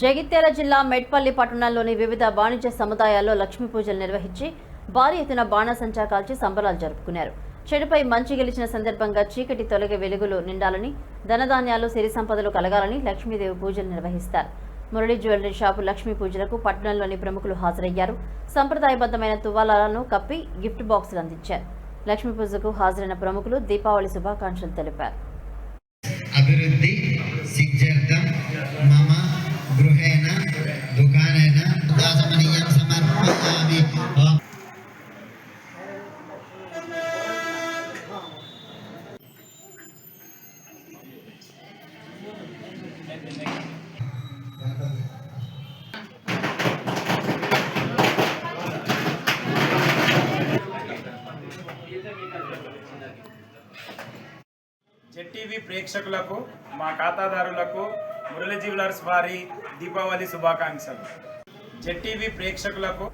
జగిత్యాల జిల్లా మెట్పల్లి పట్టణంలోని వివిధ వాణిజ్య సముదాయాల్లో లక్ష్మీ పూజలు నిర్వహించి భారీ ఎత్తున బాణసంచా కాల్చి సంబరాలు జరుపుకున్నారు. చెడుపై మంచి గెలిచిన సందర్భంగా చీకటి తొలగి వెలుగులు నిండాలని ధనధాన్యాలు సిరి సంపదలు కలగాలని లక్ష్మీదేవి పూజలు నిర్వహిస్తారు. మురళి జ్యువెలరీ షాపు లక్ష్మీ పూజలకు పట్టణంలోని ప్రముఖులు హాజరయ్యారు. సంప్రదాయబద్ధమైన తువ్వాలను కప్పి గిఫ్ట్ బాక్సులు అందించారు. లక్ష్మీ పూజకు హాజరైన ప్రముఖులు దీపావళి శుభాకాంక్షలు తెలిపారు. అభివృద్ధి జెట్టీవీ ప్రేక్షకులకు మా ఖాతాదారులకు మురళి జ్యువెలర్స్ వారి దీపావళి శుభాకాంక్షలు. జెట్టీవీ ప్రేక్షకులకు